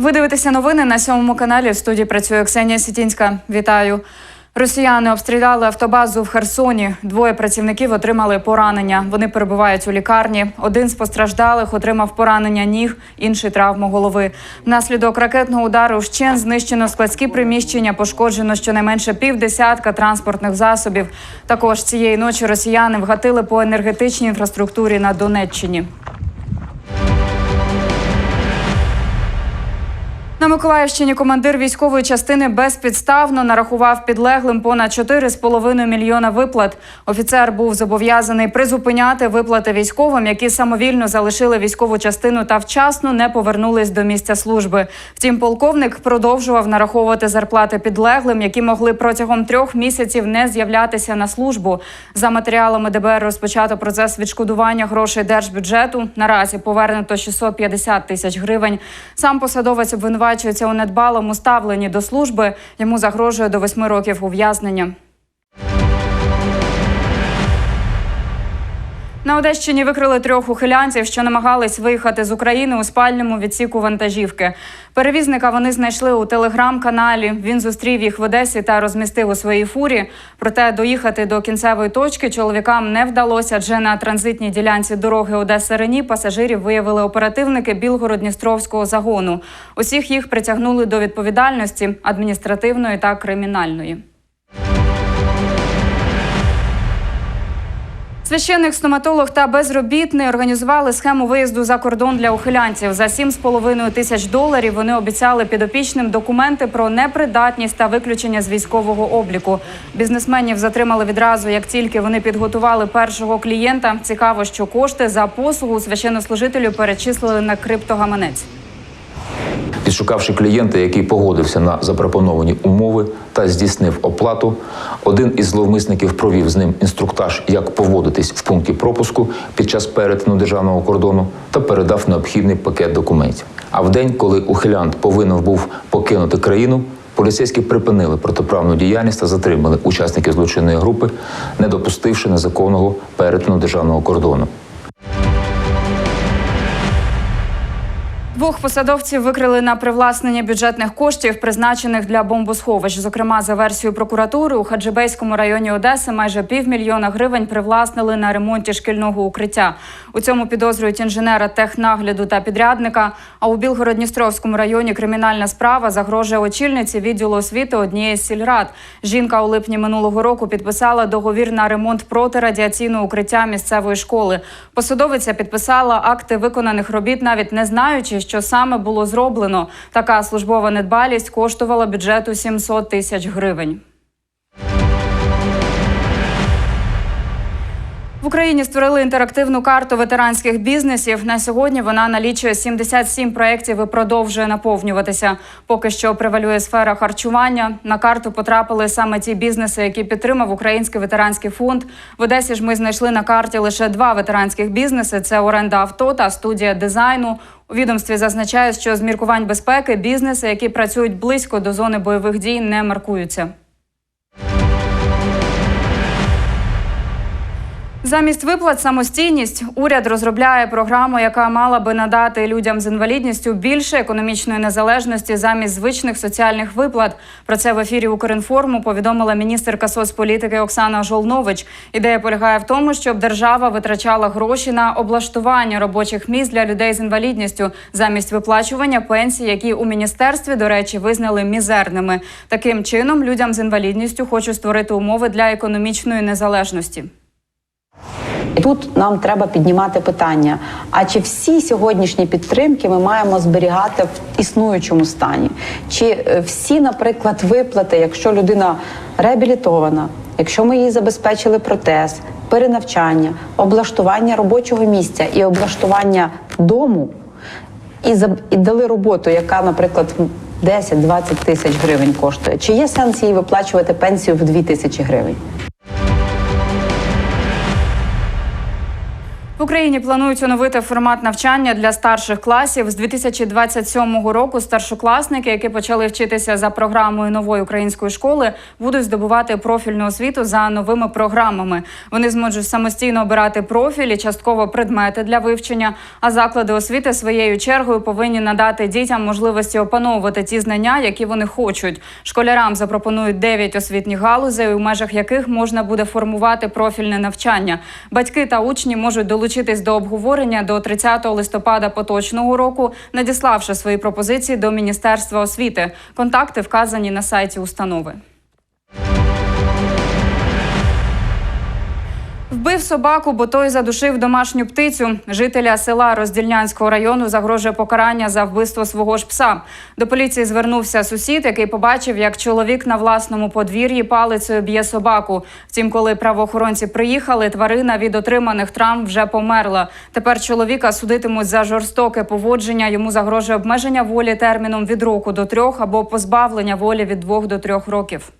Ви дивитеся новини на сьомому каналі. В студії працює Ксенія Сітінська. Вітаю. Росіяни обстріляли автобазу в Херсоні. Двоє працівників отримали поранення. Вони перебувають у лікарні. Один з постраждалих отримав поранення ніг, інший травму голови. Внаслідок ракетного удару вщен знищено складські приміщення, пошкоджено щонайменше півдесятка транспортних засобів. Також цієї ночі росіяни вгатили по енергетичній інфраструктурі на Донеччині. На Миколаївщині командир військової частини безпідставно нарахував підлеглим понад 4,5 мільйона виплат. Офіцер був зобов'язаний призупиняти виплати військовим, які самовільно залишили військову частину та вчасно не повернулись до місця служби. Втім, полковник продовжував нараховувати зарплати підлеглим, які могли протягом трьох місяців не з'являтися на службу. За матеріалами ДБР розпочато процес відшкодування грошей держбюджету. Наразі повернуто 650 тисяч гривень. Сам посадовець обвинувачується у недбалому ставленні до служби. Йому загрожує до восьми років ув'язнення. На Одещині викрили трьох ухилянців, що намагались виїхати з України у спальному відсіку вантажівки. Перевізника вони знайшли у телеграм-каналі. Він зустрів їх в Одесі та розмістив у своїй фурі. Проте доїхати до кінцевої точки чоловікам не вдалося, адже на транзитній ділянці дороги Одеса Рені пасажирів виявили оперативники Білгород-Дністровського загону. Усіх їх притягнули до відповідальності адміністративної та кримінальної. Священник, стоматолог та безробітний організували схему виїзду за кордон для ухилянців. За 7,5 тисяч доларів вони обіцяли підопічним документи про непридатність та виключення з військового обліку. Бізнесменів затримали відразу, як тільки вони підготували першого клієнта. Цікаво, що кошти за послугу священнослужителю перечислили на криптогаманець. Підшукавши клієнта, який погодився на запропоновані умови та здійснив оплату, один із зловмисників провів з ним інструктаж, як поводитись в пункті пропуску під час перетину державного кордону, та передав необхідний пакет документів. А в день, коли ухилянт повинен був покинути країну, поліцейські припинили протиправну діяльність та затримали учасників злочинної групи, не допустивши незаконного перетину державного кордону. Двох посадовців викрили на привласнення бюджетних коштів, призначених для бомбосховищ. Зокрема, за версією прокуратури у Хаджибейському районі Одеси майже півмільйона гривень привласнили на ремонті шкільного укриття. У цьому підозрюють інженера технагляду та підрядника. А у Білгород-Дністровському районі кримінальна справа загрожує очільниці відділу освіти однієї з сільрад. Жінка у липні минулого року підписала договір на ремонт протирадіаційного укриття місцевої школи. Посадовиця підписала акти виконаних робіт, навіть не знаючи, що саме було зроблено. Така службова недбалість коштувала бюджету 700 тисяч гривень. В Україні створили інтерактивну карту ветеранських бізнесів. На сьогодні вона налічує 77 проєктів і продовжує наповнюватися. Поки що превалює сфера харчування. На карту потрапили саме ті бізнеси, які підтримав Український ветеранський фонд. В Одесі ж ми знайшли на карті лише два ветеранських бізнеси: це оренда авто та студія дизайну. У відомстві зазначають, що з міркувань безпеки бізнеси, які працюють близько до зони бойових дій, не маркуються. Замість виплат самостійність уряд розробляє програму, яка мала би надати людям з інвалідністю більше економічної незалежності замість звичних соціальних виплат. Про це в ефірі Укрінформу повідомила міністерка соцполітики Оксана Жолнович. Ідея полягає в тому, щоб держава витрачала гроші на облаштування робочих місць для людей з інвалідністю замість виплачування пенсій, які у міністерстві, до речі, визнали мізерними. Таким чином людям з інвалідністю хочуть створити умови для економічної незалежності. Тут нам треба піднімати питання: а чи всі сьогоднішні підтримки ми маємо зберігати в існуючому стані? Чи е, всі, наприклад, виплати, якщо людина реабілітована, якщо ми їй забезпечили протез, перенавчання, облаштування робочого місця і облаштування дому, і і дали роботу, яка, наприклад, 10-20 тисяч гривень коштує, чи є сенс їй виплачувати пенсію в 2 тисячі гривень? В Україні планують оновити формат навчання для старших класів з 2027 року. Старшокласники, які почали вчитися за програмою нової української школи, будуть здобувати профільну освіту за новими програмами. Вони зможуть самостійно обирати профіль і частково предмети для вивчення. А заклади освіти своєю чергою повинні надати дітям можливості опановувати ті знання, які вони хочуть. Школярам запропонують 9 освітніх галузей, у межах яких можна буде формувати профільне навчання. Батьки та учні можуть долучитись до обговорення до 30 листопада поточного року, надіславши свої пропозиції до Міністерства освіти. Контакти вказані на сайті установи. Вбив собаку, бо той задушив домашню птицю. Жителя села Роздільнянського району загрожує покарання за вбивство свого ж пса. До поліції звернувся сусід, який побачив, як чоловік на власному подвір'ї палицею б'є собаку. Втім, коли правоохоронці приїхали, тварина від отриманих травм вже померла. Тепер чоловіка судитимуть за жорстоке поводження. Йому загрожує обмеження волі терміном від року до трьох або позбавлення волі від двох до трьох років.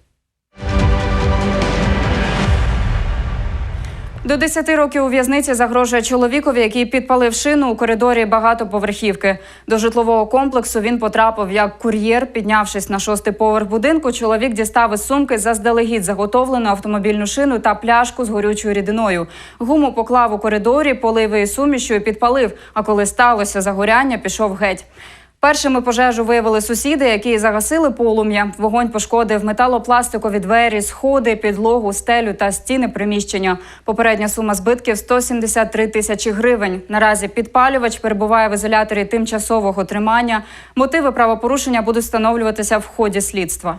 До 10 років у в'язниці загрожує чоловікові, який підпалив шину у коридорі багатоповерхівки. До житлового комплексу він потрапив як кур'єр. Піднявшись на шостий поверх будинку, чоловік дістав із сумки заздалегідь заготовлену автомобільну шину та пляшку з горючою рідиною. Гуму поклав у коридорі, полив її сумішю підпалив. А коли сталося загоряння, пішов геть. Першими пожежу виявили сусіди, які загасили полум'я. Вогонь пошкодив металопластикові двері, сходи, підлогу, стелю та стіни приміщення. Попередня сума збитків 173 тисячі гривень. Наразі підпалювач перебуває в ізоляторі тимчасового тримання. Мотиви правопорушення будуть встановлюватися в ході слідства.